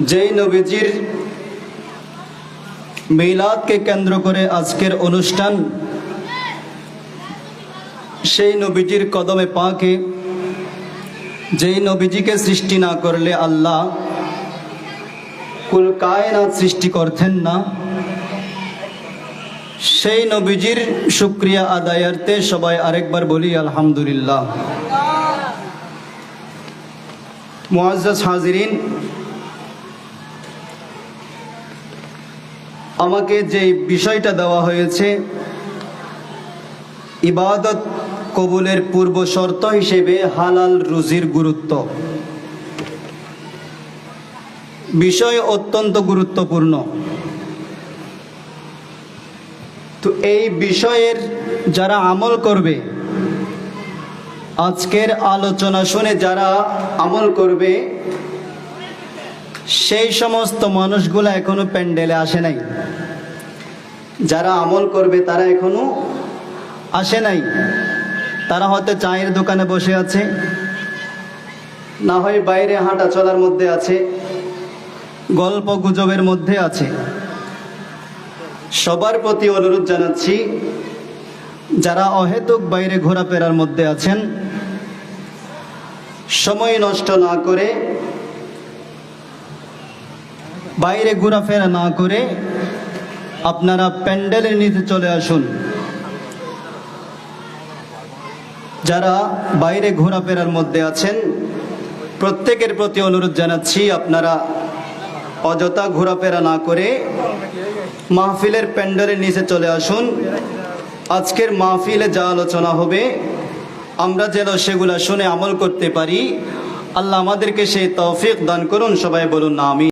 যেই নবীজির মিলাদকে কেন্দ্র করে আজকের অনুষ্ঠান, সেই নবীজির কদমে পাকে। যেই নবীজিকে সৃষ্টি না করলে আল্লাহ কুল কায়নাত সৃষ্টি করতেন না। সেই নবীজির শুক্রিয়া আদায়ার্থে সবাই আরেকবার বলি, আলহামদুলিল্লাহ। মুআজ্জাজ হাজিরিন আমাকে যে বিষয়টা দেওয়া হয়েছে, ইবাদত কবুলের পূর্ব শর্ত হিসেবে হালাল রুজির গুরুত্ব। বিষয় অত্যন্ত গুরুত্বপূর্ণ। তো এই বিষয়ের যারা আমল করবে, আজকের আলোচনা শুনে যারা আমল করবে, সেই সমস্ত মানুষগুলো এখনও প্যান্ডেলে আসে নাই। যারা আমল করবে, তারা এখনও আসে নাই। তারা হয়তো চায়ের দোকানে বসে আছে, না হয় বাইরে হাঁটা চলার মধ্যে আছে, গল্প গুজবের মধ্যে আছে। সবার প্রতি অনুরোধ জানাচ্ছি, যারা অহেতুক বাইরে ঘোরাফেরার মধ্যে আছেন, সময় নষ্ট না করে, বাইরে ঘোরাফেরা না করে আপনারা প্যান্ডেলের নিচে চলে আসুন। যারা বাইরে ঘোরাফেরার মধ্যে আছেন, প্রত্যেকের প্রতি অনুরোধ জানাচ্ছি, আপনারা অযথা ঘোরাফেরা না করে মাহফিলের প্যান্ডেলের নিচে চলে আসুন। আজকের মাহফিলে যা আলোচনা হবে, আমরা যেন সেগুলা শুনে আমল করতে পারি। আল্লাহ আমাদেরকে সেই তৌফিক দান করুন, সবাই বলুন না আমি